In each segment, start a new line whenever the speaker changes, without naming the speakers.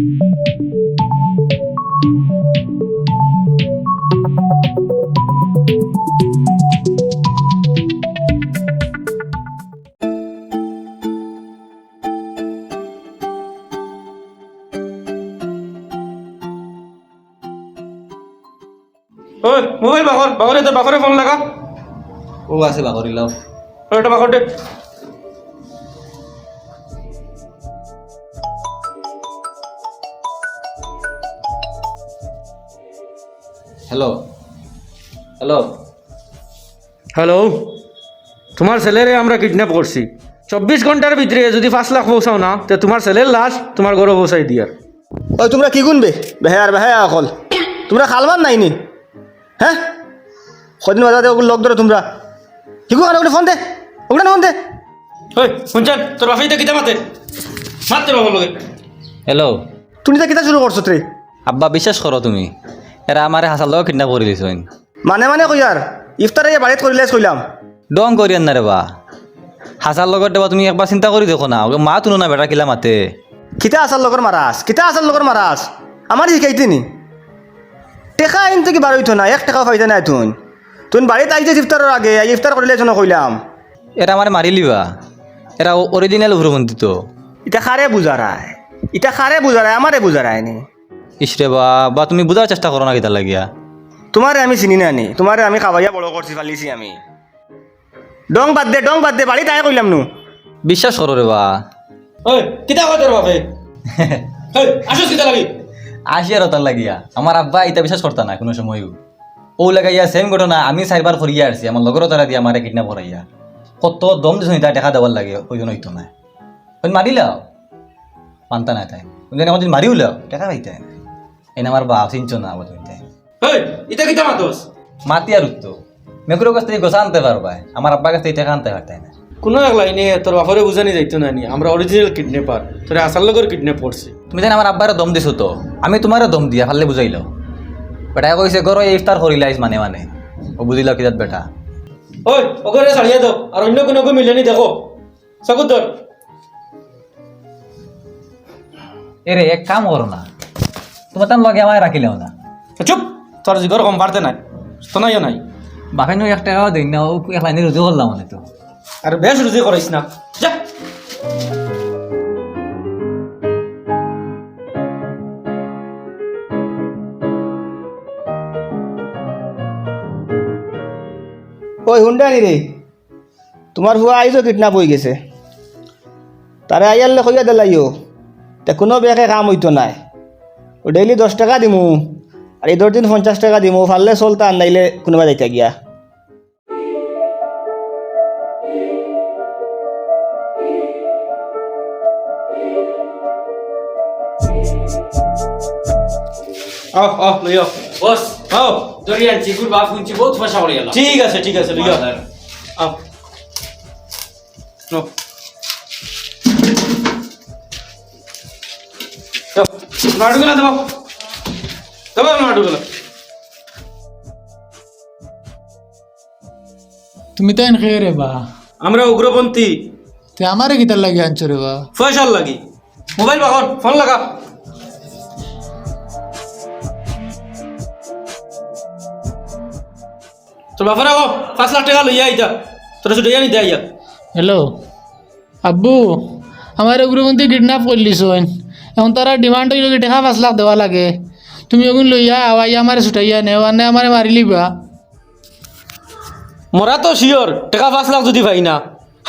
ওই মোবাইল বাকর বাকরে তো বাকরে ফোন লাগা।
ও আছে বাকরিলাও
ওই একটা বাকর দে।
হ্যালো হ্যালো
হ্যালো তোমার ছেলেরে আমরা কিডন্যাপ করছি। চব্বিশ ঘণ্টার ভিতরে যদি পাঁচ লাখ পৌঁছাও না তো তোমার ছেলের লাশ তোমার ঘরে পৌঁছাই দিয়ার।
ওই তোমরা কি গুনবে? বেহার বেহায়া অকল। তোমরা খালমান নাইনি হ্যাঁ? কদিন বাজাতে ওগুলো লোক ধরো তোমরা। কি গো ওগুলো ফোন দে। ওগুলো না ফোন দে।
ওই শুনছেন? তোর বাপি তো কিতা মাতে? তোর
হ্যালো
তুমি তো কিতা শুরু করছ তুই
আব্বা বিশ্বাস করো তুমি। এরা আমারে হাসাল লগা কিডন্যাপ করে দিছেন
মানে মানে কই আর? ইফতারে বাড়িত করিলে কইলাম।
ডং করিয়ান না রে বা। হাসার লগত দেবা তুমি একবার চিন্তা কৰি দেখো না। ওকে মা তুনো না বেটা কিলা মাতে?
কিতা আসার লগর মারাস কিতা আসার লগর মারাস আমার শিখাইতে নি? টেকা আইন তো কি বার হইতো না? এক টাকা পাইতে নাই তুই তুই বাড়িতে আইতে ইফতারের আগে ইফতার করিলে জন্য কইলাম।
এরা আমারে মারি লিবা। এরা অরিজিনাল উগ্রপন্থী তো
ইটা খারে বুঝারায় ইটা খারে বুঝারায় আমারে বুঝারায় নি?
ইসরে বা বা তুমি বুঝার চেষ্টা করো না কিতা লাগিয়া।
তোমারে আমি চিনি না নি তোমারে আমি খাবাইয়া বড় করছি ফালিছি আমি। ডং বাদ দে ডং বাদ দে বাড়িতে তাই কইলাম নু।
বিশ্বাস করো রে বা।
ওই কিতা কয় তোর বাপে? ওই আসো কিতা লাগি?
আসি আর তার লাগিয়া। আমার আব্বা এটা বিশ্বাস করতা না কোনো সময়ও ও লাগাইয়া সেম ঘটনা আমি চারবার করিয়া আসছি আমার লগর তারা দিয়ে আমারে কিডন্যাপ করাইয়া কত দম দিছো এটা দেখা দেওয়ার লাগে ওই জন্য হইতো না ওই মারিলাও মানতা না তাই। মারিও লাও দেখা পাইতে না এনে আমার বাপ চিনছ না তাই
ওই ইতা কিতা মাতোস?
মাতি আর উঠতো মেকুরের কাছ থেকে গোসা আনতে পারবা আমার আব্বার কাছ থেকে টাকা আনতে পারতাই না।
কোনো এক লাইনে তোর বাপরে বুঝানি যাইতো না নি? আমরা অরিজিনাল কিডন্যাপার তোর আসার লগর কিডন্যাপ করছি
তুমি জানি আমার আব্বারে দম দিছো তো। আমি তোমারও দম দিয়া ফালে বুঝাইল বেটা কইছে গরো ইফতার করিলাইস মানে মানে। ও বুঝিল কিজাত বেটা।
ওই ওকে ছাড়িয়ে দাও আর অন্য কোনো মিলেনি দেখো। চকুত ধর
এরে এক কাম করো না। তোমার তার লগে আমায় রাখিলেও না।
চুপ! তোর জিগর কম পারতে নাই তো নাইও নাই।
বাপে নো এক টাকাও দিন না ও এক লাইনে রুজু করলাম মানে তো।
আর বেশ রুজি করাইস না। যা।
ওই হুন্ডানি রে? তোমার হুয়া আইজো কিডন্যাপ হয়ে গেছে। তারে আইয়ারলে কইয়া দিলাইও। তে কোনো বেকে কাম হইতো নাই। ডেইলি দশ টাকা দিমু আর এই দশ দিন পঞ্চাশ টাকা দিমু ফাললে চলতা আর নাইলে কোনোবা যাইতা গিয়া
আও আও লইও বস আও দরিয়ান চিকুর বাপ শুনছি বহুত পয়সা পড়ে গেল ঠিক আছে ঠিক আছে লইও আও নো দেবো। দেবো
তুমি তো এনখে রে বা।
আমরা উগ্রপন্থী।
তে আমারে কিতার লাগি আনছো রে বা?
ফয়সাল লাগি। মোবাইল বাহর ফোন লাগা। তোর বাপর আগো পাঁচ লাখ টাকা লইয়া আইতা। তোর ছুটে জানি দেয়া
হ্যালো। আব্বু আমার উগ্রপন্থী কিডন্যাপ করলিস এখন তারা ডিমান্ড হইল টাকা পাঁচ লাখ দেওয়া লাগে তুমি ওগুন লইয়া আওয়াই আমার ছুটাইয়া নেও আনে আমার মারি লিবা।
মরা তো শিওর টাকা পাঁচ লাখ যদি পাই না।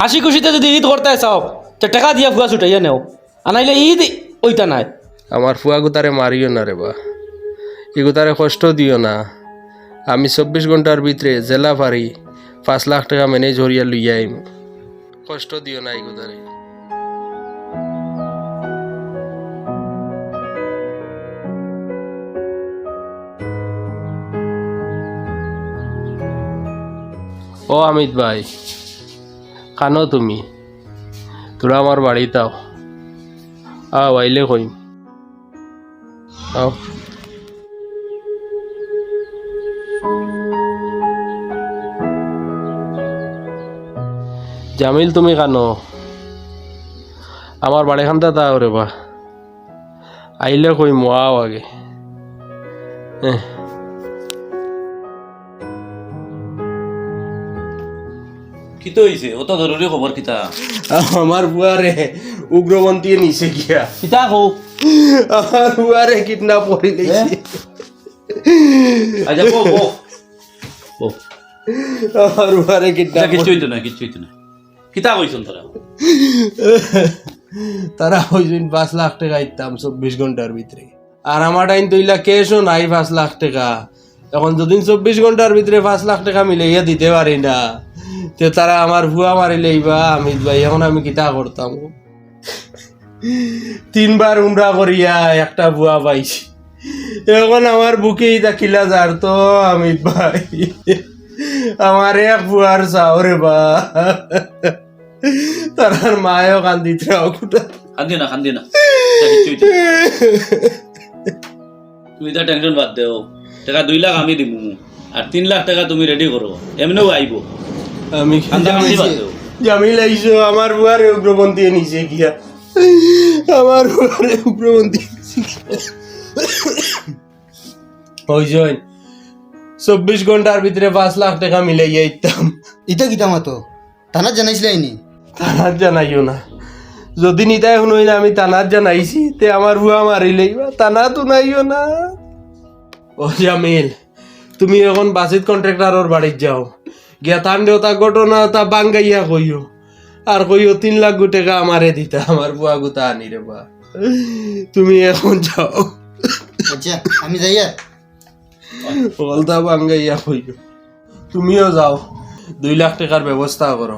হাসি খুশিতে যদি ঈদ করতে চাও তো টাকা দিয়া ফুয়া ছুটাইয়া নেও। আনাইলে ঈদ ওইটা নাই।
আমার ফুয়া গুতারে মারিও না রে বা এগুতারে কষ্ট দিও না। আমি চব্বিশ ঘণ্টার ভিতরে জেলা পারি পাঁচ লাখ টাকা ম্যানেজ হরিয়া লইয়া আইম কষ্ট দিও না এগুতারে ও অমিত ভাই কানো তুমি? তোরা আমার বাড়িতে আও। আও আইলে আও। জামিল তুমি কানো? আমার বাড়িখানটা দাও রে বা। আইলে কই মোয়াও আগে। এহ,
কিতো হইছে অত জরুরি খবর কিতা?
আমার বুয়ারে উগ্রপন্থী নিছে গিয়া
কিতা
আমার বুয়ারে কিডন্যাপ করে
আচ্ছা
আমার বুয়ারে কিডন্যাপ
কিচ্ছু হইতো না কিচ্ছু হইতো না কিতা কইছন তোরা
তারা হইছেন পাঁচ লাখ টাকা ইতাম চব্বিশ ঘণ্টার ভিতরে আর আমার টাইম তৈলা কেশও নাই পাঁচ লাখ টাকা। এখন যদি চব্বিশ ঘণ্টার ভিতরে পাঁচ লাখ টাকা মিলাইয়া দিতে পারি না। তে তারা আমার ভুয়া মারিলেই বা আমি ভাই, এখন আমি কিতা করতাম? তিনবার উমরা করিয়া একটা ভুয়া পাইছি। এখন আমার বুকেই দেখিলা যার তো আমি ভাই। আমার এক ভুয়ার চাওরে বা। তার মায়ও কান্দিতে কুটা।
কান্দি না কান্দি না। তুমি তা টেনশন বাদ দেও টাকা দুই লাখ আমি দিব আর তিন লাখ টাকা তুমি রেডি করো। এমনিও আইব।
আমি জামিল আইসো আমার বুয়ারে উগ্রপন্থী নিচে গিয়া। আমার বুয়ারে উগ্রপন্থী ওইজন চব্বিশ ঘণ্টার ভিতরে পাঁচ লাখ টাকা মিলাইয়া ইতাম
ইটা কিতা মাতো? থানাত জানাইছিলে নি
তানার জানাইও না। যদি নিতাই শুনই না আমি তানার জানাইছি তে আমার বুয়া মারিলেই বা তানা তো নাইও না। ও জামিল তুমি এখন বাসিত কন্ট্রাক্টরের বাড়িত যাও। গিয়া তান দেওতা ঘটনা তা বাঙ্গাইয়া কইও। আর কইও তিন লাখ গো টাকা আমারে দিতা আমার বুয়া গুতা আনি রে বা। তুমি এখন যাও।
আচ্ছা আমি যাইয়া?
বলতা বাঙ্গাইয়া কইও তুমিও যাও দুই লাখ টাকার ব্যবস্থা করো।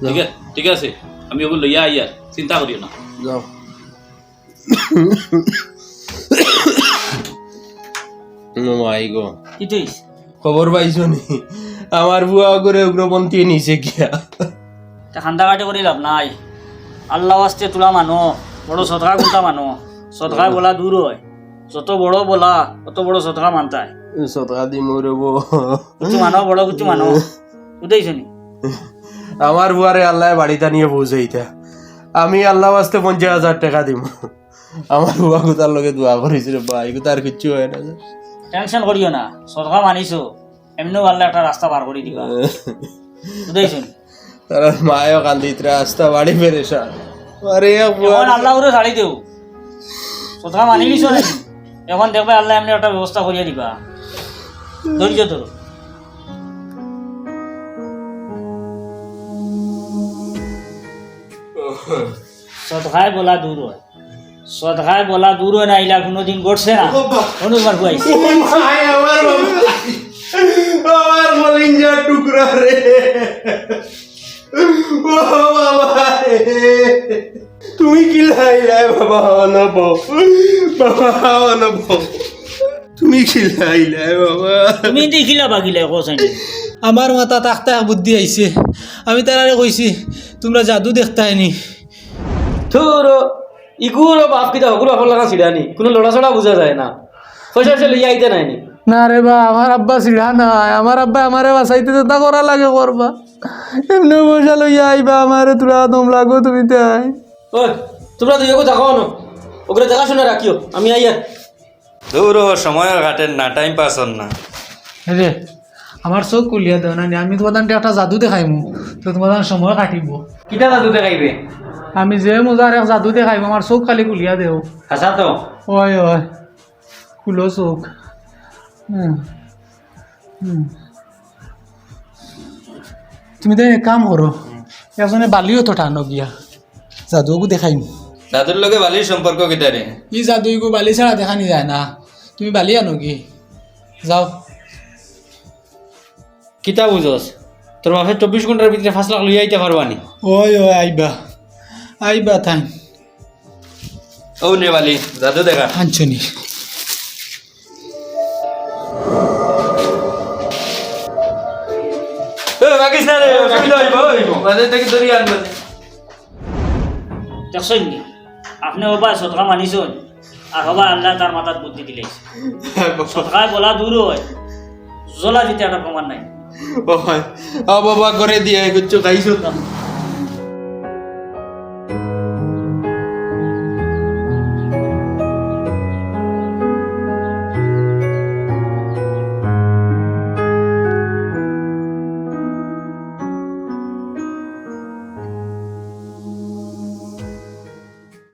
ঠিক আছে ঠিক আছে আমি ওগুলো লইয়া আই চিন্তা করিও না।
যাও। মাই গো
কিতুইস
খবর পাইছো নি? আমার বুয়া করে উগ্রপন্থী নিচে গিয়া।
তা খান্দাকাটি কৰি লাভ নাই। আল্লাহ আস্তে তোলা মানুহ বড় সদকা গুন্তা মানুহ সদকা বলা দূর হয়। যত বড় বলা অত বড় সদকা মানতায়।
সতকা দি মরব।
কিছু মানুহ বড় কিছু মানুহ বুঝাইছ নি?
আমার বুয়ারে আল্লাহ বাড়িতে নিয়ে পৌঁছাইতা। আমি আল্লাহ আসতে পঞ্চাশ হাজার টাকা দিব আমার বুয়া তার লগে দোয়া করেছিল বা এগুলো তার কিচ্ছু হয় না।
টেনশন করিও না। সদকা মানিছো। এমনিও আল্লাহ একটা রাস্তা পার করে দিবা। বুঝাইছ নি
তার মায়ও কান্দিত রাস্তা বাড়ি পেরেছা আরে
এখন আল্লাহ করে ছাড়ি দেও। সদকা মানি নিছ নাকি এখন দেখবে আল্লাহ এমনি একটা ব্যবস্থা করিয়া দিবা। ধৈর্য ধরো। সদকায় বলা দূর হয়। বলা দূর হয় না ইলা কোনোদিন ঘটছে না। অনুবার হুয়াইছে
মায় আমার বাবা আমার মলিঞ্জার টুকরা রে। ও বাবা তুমি কি লাইলাই বাবা অনব? বাবা অনব। তুমি কি লাইলাই বাবা?
তুমি দেখিলা বাগিলে কোসাই
আমার মাথা তাকতা বুদ্ধি আইছে। আমি তারারে কইছি তোমরা জাদু দেখতাই নি
তোর ইগুলো বাপ কিতা হকুলো আপনার লাগা ছিড়ানি কোনো লড়াচড়া বোঝা যায় না। পয়সা পয়সা লইয়া আইতে নাইনি
না রে বা আমার আব্বা সিড়া নাই। আমার আব্বা আমারে বাঁচাইতে চেষ্টা করা লাগে করবা। এমনি পয়সা লইয়া আইবা আমারে তোরা দম লাগো তুমি তাই।
ওই তোমরা দুইকে থাকো না। ওগুলো দেখাশোনা রাখিও আমি আইয়ার
দূর সময়ের ঘাটের না টাইম পাস হন না।
রে আমার চোখ কুলিয়া দেও না আমি তোমার একটা জাদু দেখাইমু তো তোমার সময় কাটিব।
কিটা দাদু দেখাইবে?
আমি যে মজার এক জাদু দেখাইব আমার চোখ খালি কুলিয়া দেও।
হাসা তো।
ওই ওই। কুলো চোখ। তুমি তো কাম করো এজনে বালিও তো টানো গিয়া। জাদুকু দেখাইম।
দাদুর লগে বালির সম্পর্ক কিটারে
ই জাদুইকু বালি ছাড়া দেখানি যায় না তুমি বালি আনো কি যাও।
কিতা বুঝস তোর বাপের চব্বিশ ঘণ্টার ভিতরে ফাঁস লাখ লইয়া আইতে পারবানি
ওই ওই আইবা। আইবা তাই
ও নে বালি দাদু দেখা।
আনছনি।
রাখিস না রে বাজার থেকে ধরি আনবে
দেখছই নি? আপনি ওবা সতকা মানিছেন আর হবা আল্লাহ তার মাথার বুদ্ধি দিলেছে সদকায় বলা দূর হয় জ্বলা দিতে একটা প্রমাণ নাই।
ও বাবা করে দিয়ে কিচ্ছু খাইছো।